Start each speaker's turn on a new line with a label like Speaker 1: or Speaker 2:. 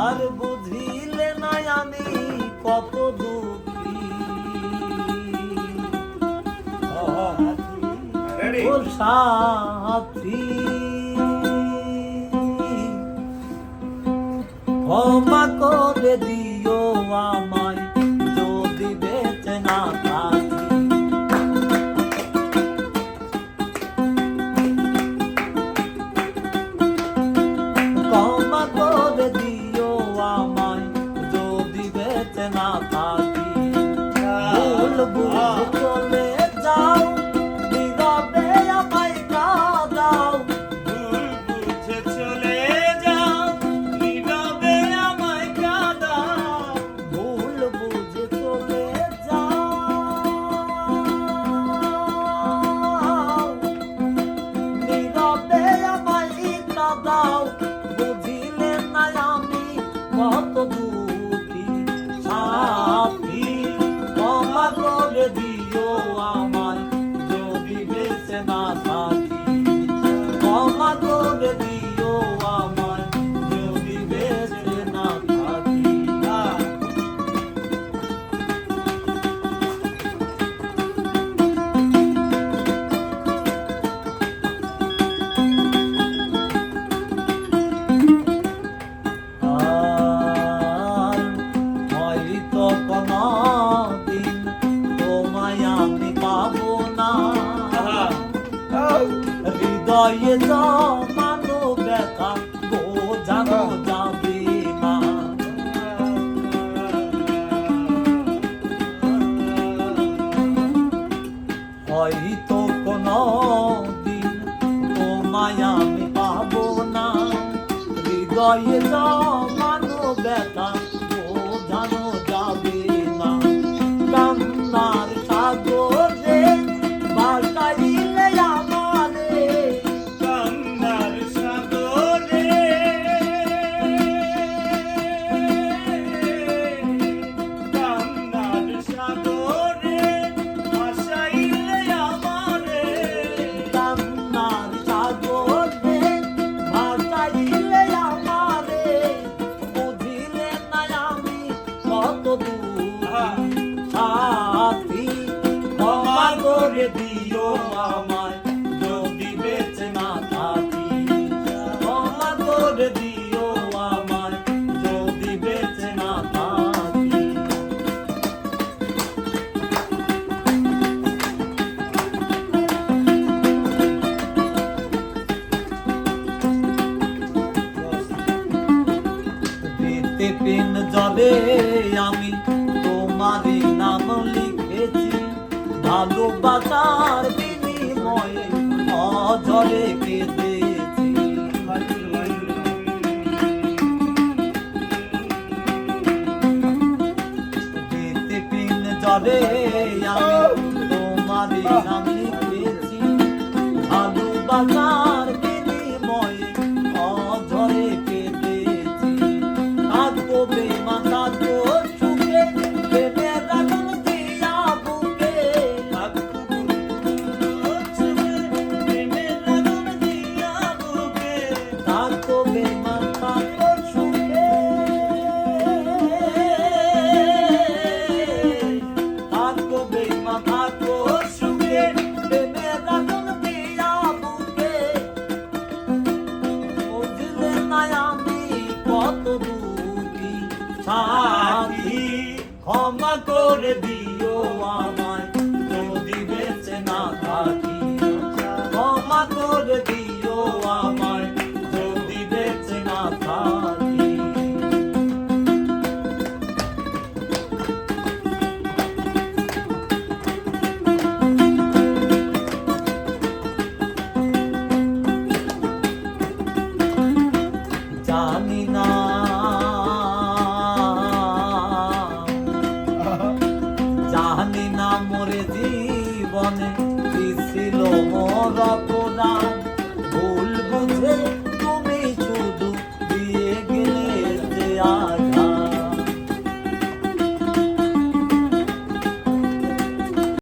Speaker 1: আর বুঝিলে নাই আমি কত দুঃখী। ও সাথী ক্ষমা করে দিও আমি হৃদয়ে জমানো ব্যথা বোঝানো যাবে না হয়তো কোনো দিন তোমায় আমি পাবো না। হৃদয়ে জমা পেপেন জলে আমি তোমারই নাম লিখেছি। ভালোবাসার বিনিময়ে অজলে কেঁদেছি। পেতে পিন জলে আমি তোমারই নাম লিখেছি করে দিও আমায়। যদি বেঁচে না থাকি no the